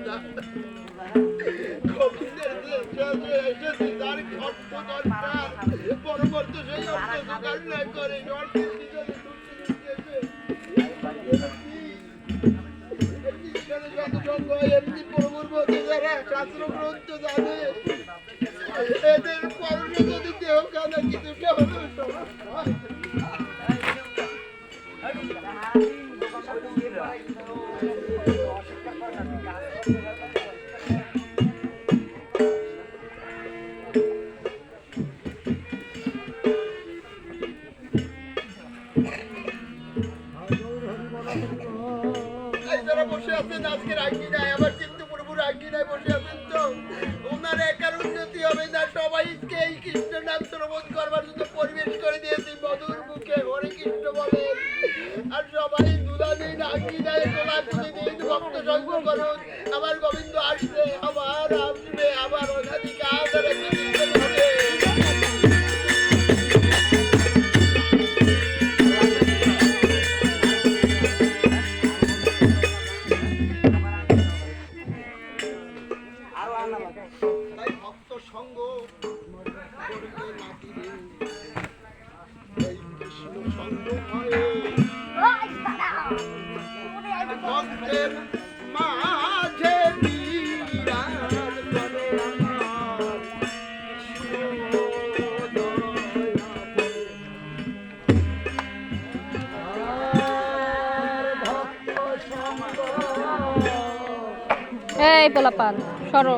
না কবিদের তার অর্থ করে অর্থের পিছনে এমনি যারা শাস্ত্র গ্রন্থ জানে এদের পরনে যদি দেহ কাদা কিছু হলেও সমস্যা এই পোলাপান সরো।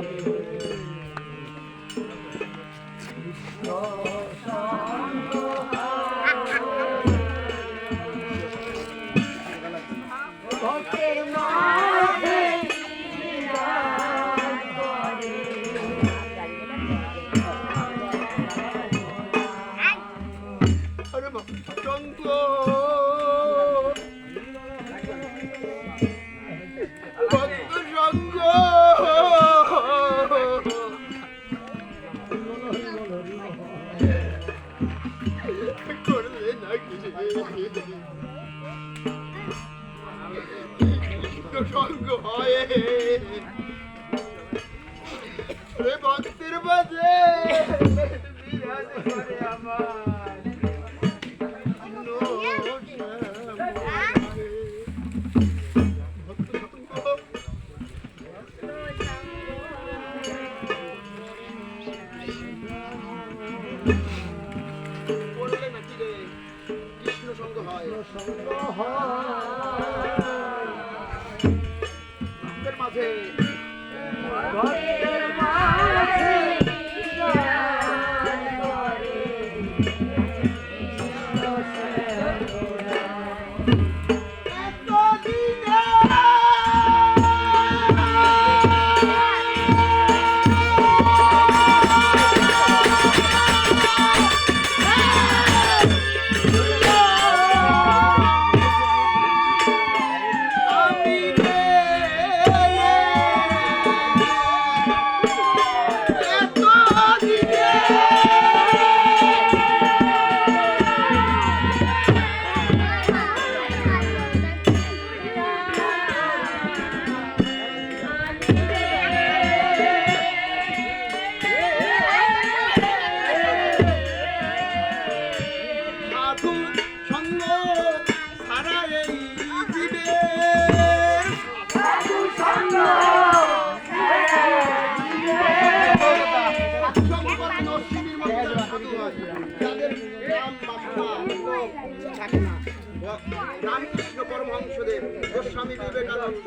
ਹੋ ਰਿਆਮਾ রামকৃষ্ণ পরমহংসদেব গোস্বামী বিবেকানন্দ।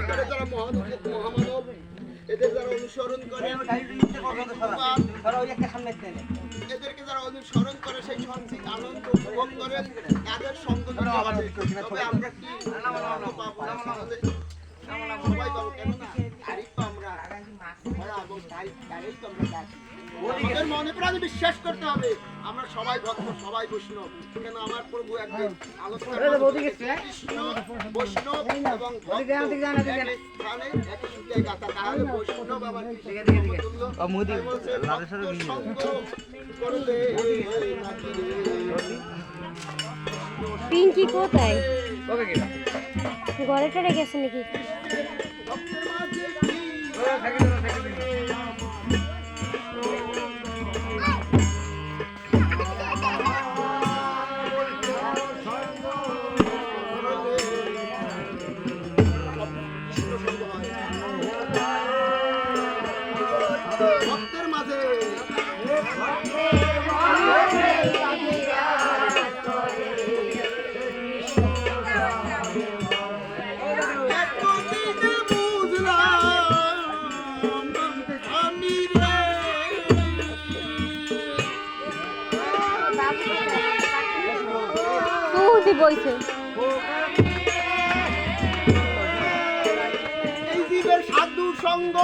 এদের যারা মহানব মহামানব, এদের যারা অনুসরণ করে, এদেরকে যারা অনুসরণ করে, সেই সঞ্চিত আনন্দ উপভোগ করেন তাদের সঙ্গ আমরা কি পাবো? আমরা তারিখ তারিখ তো আমরা মনে প্রাণে বিশ্বাস করতে হবে। আমরা সবাই ভক্ত সবাই বৈষ্ণব। কেন আমার প্রভু একদিন আলোচনা কৃষ্ণ বৈষ্ণব এবং স্থানে একই গাঁথা। তাহলে বৈষ্ণব আবার। পিঙ্কি কোথায়? ঘরে টরে গেছে নাকি? জীবের সাধু সঙ্গ।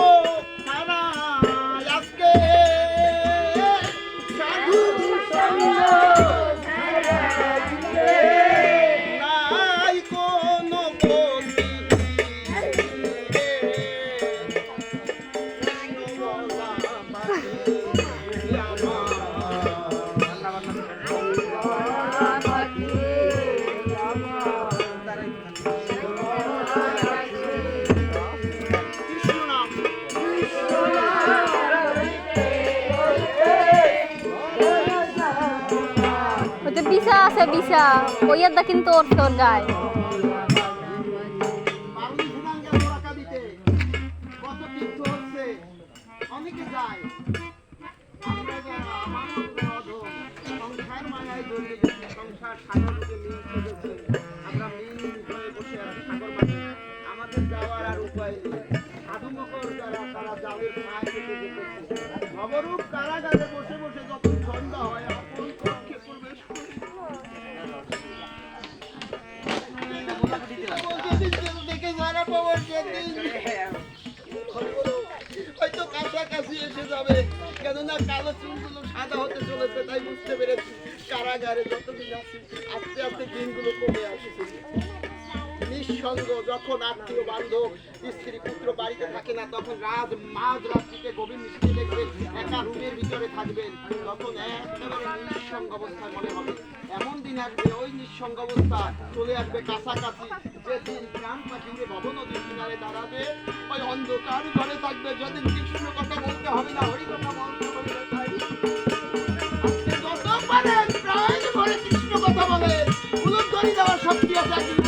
মিল হয়ে বসে আছি সাগর মাঝে। আমাদের যাওয়ার আর উপায় নেই সাধু যারা, তারা পেতে যেতেছে কারাগারে কালো চুলগুলো সাদা হতে চলেছে, তাই বুঝতে পেরেছি কারাগারে যতদিন আছি, আস্তে আস্তে দিনগুলো কমে আসছে। নিঃসঙ্গ, যখন আত্মীয় বান্ধব, স্ত্রী, পুত্র বাড়িতে থাকে না, তখন রাত মাঝ রাত্রিতে গভীর নিশ্চিত দেখবে একা রুমের ভিতরে থাকবেন তখন একেবারে নিঃসঙ্গ অবস্থায় মনে হবে। এমন দিন আসবে, ওই নিঃসঙ্গ অবস্থা চলে আসবে কাছাকাছি। যেদিন গ্রাম পাখি উড়ে নদীর কিনারে দাঁড়াবে, ওই অন্ধকার ঘরে থাকবে। যেদিন কৃষ্ণ কথা বলতে হবে না, হরি কথা বলতে হবে যত পারেন প্রায় ঘরে কৃষ্ণ কথা বলে উলুদ দেওয়ার শক্তি আছে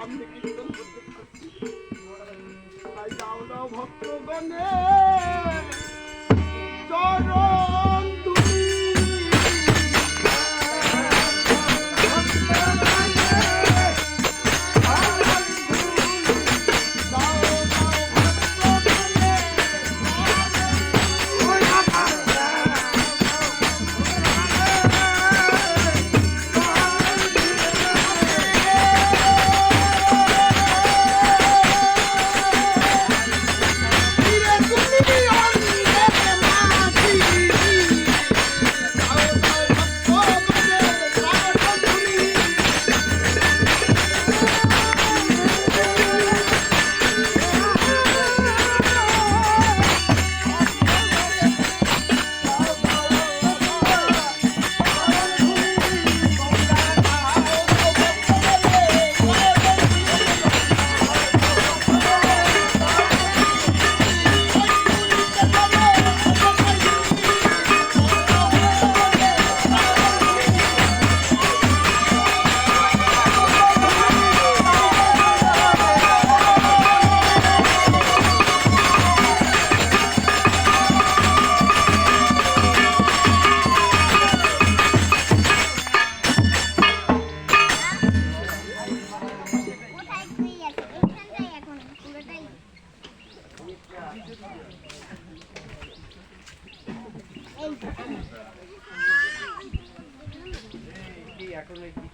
I'm